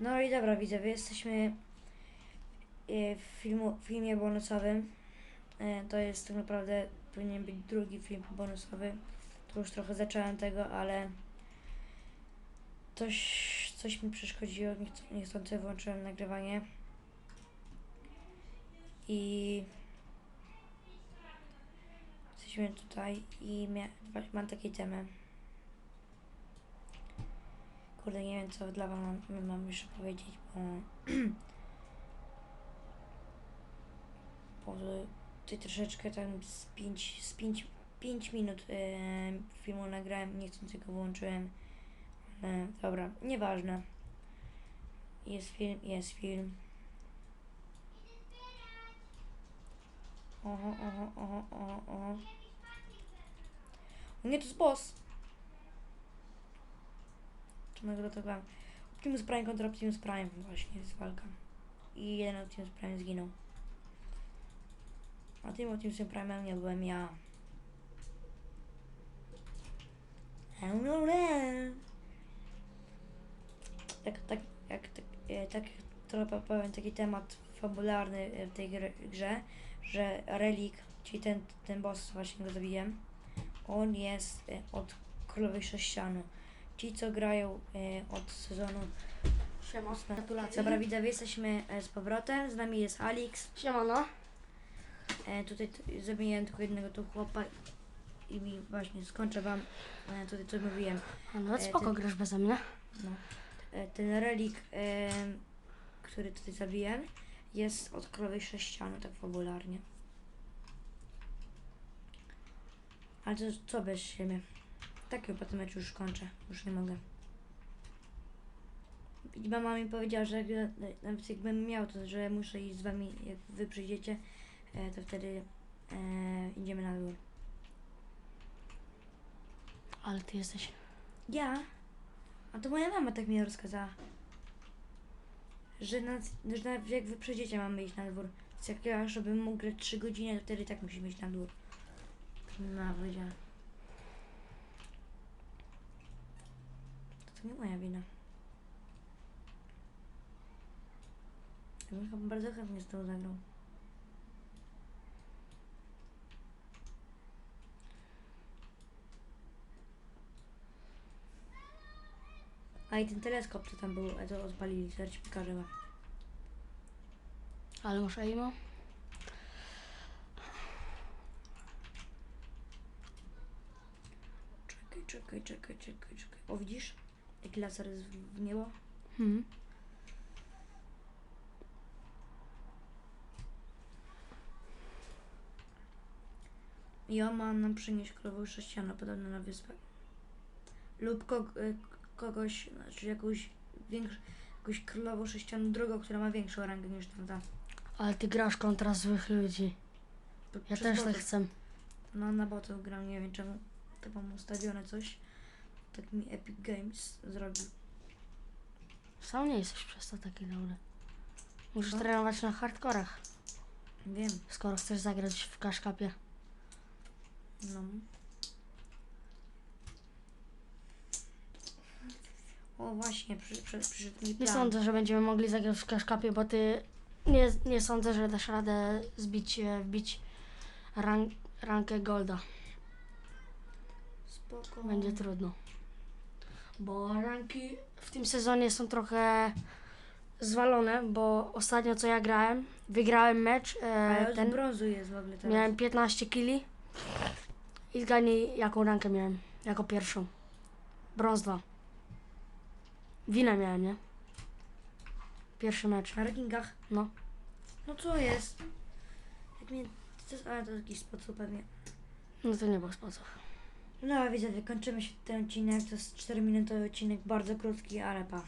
No i dobra, widzowie, jesteśmy e, w filmu, filmie bonusowym. E, To jest tak naprawdę, powinien być drugi film bonusowy. To już trochę zacząłem tego, ale coś, coś mi przeszkodziło, niechc- niechcący włączyłem nagrywanie. I jesteśmy tutaj i mam takie temy. Kurde, nie wiem co dla wam mam, jeszcze powiedzieć, bo... bo tutaj troszeczkę tam z 5 z pięć, pięć minut e, filmu nagrałem, niechcący go włączyłem. Ale dobra, nieważne. Jest film, jest film. Oho, oho, oho, oho, oho. Nie, to jest boss. To gram? Optimus Prime kontra Optimus Prime właśnie jest walka. I jeden Optimus Prime zginął. A tym Optimusem Prime'em nie byłem ja. Tak, tak, jak, tak, e, tak trochę powiem taki temat fabularny e, w tej grze, że Relik, czyli ten, ten boss właśnie go zabiłem, on jest e, od Królowej Sześcianu. Ci, co grają e, od sezonu Siema. Gratulacje. Dobra, widzowie, jesteśmy e, z powrotem. Z nami jest Alix. Siemano. E, tutaj t- tylko jednego tu chłopa i mi właśnie skończę wam e, tutaj co mówiłem. A nawet E, spoko ty- grasz beze mnie. No. E, ten relik, e, który tutaj zabiłem, jest od królowej sześcianu, tak fabularnie. Ale to co bez siebie? Tak chyba ten mecz już kończę. Już nie mogę. I Mama mi powiedziała, że nawet jakbym miał to, że muszę iść z wami, jak wy przyjdziecie, e, to wtedy e, idziemy na dwór. Ale ty jesteś. Ja? A to moja mama tak mi rozkazała. Że, na, że jak wy przyjdziecie mamy iść na dwór. Więc jak ja, żebym mógł grać 3 godziny, to wtedy tak musimy iść na dwór. Mi mama powiedziała. To, nie moja wina. Ja bym chyba bardzo chętnie z tą zagrał. A i ten teleskop, co tam był, to odpalili, zaraz ci pokażę wam. Ale masz aimo? Czekaj, czekaj, czekaj, czekaj, czekaj. O, widzisz? Jaki laser jest w niebo? Hmm. I on ma nam przynieść królową sześcianu podobno na wyspę. Lub ko- y, kogoś, znaczy jakąś większą, jakąś królową sześcianu drugą, która ma większą rangę niż tamta. Ale ty grasz kontra złych ludzi. Ja przez też tak botów. chcę. No na botów gram, nie wiem czemu. To mam ustawione coś. Tak mi Epic Games zrobił. Sam nie jesteś przez to taki dobry. Musisz Co? trenować na hardkorach, Wiem, skoro chcesz zagrać w kaszkapie. no. O właśnie, przy, przy, przyszedł mi Nie plan. sądzę, że będziemy mogli zagrać w kaszkapie, bo ty nie, nie sądzę, że dasz radę zbić, e, wbić rank, rankę golda. Spoko. Będzie trudno. Bo ranki w tym sezonie są trochę zwalone, bo ostatnio co ja grałem, wygrałem mecz, e, ten, brązu jest w ogóle teraz. miałem 15 kili i zgadnij jaką rankę miałem, jako pierwszą. Brąz 2. Winę miałem, nie? Pierwszy mecz, Na rankingach? no. No co jest? Jak mnie... Ale to jakiś sposób pewnie. No to nie było sposób. No a widzę, wykończymy się ten odcinek. To jest 4 minutowy odcinek, bardzo krótki, ale pa.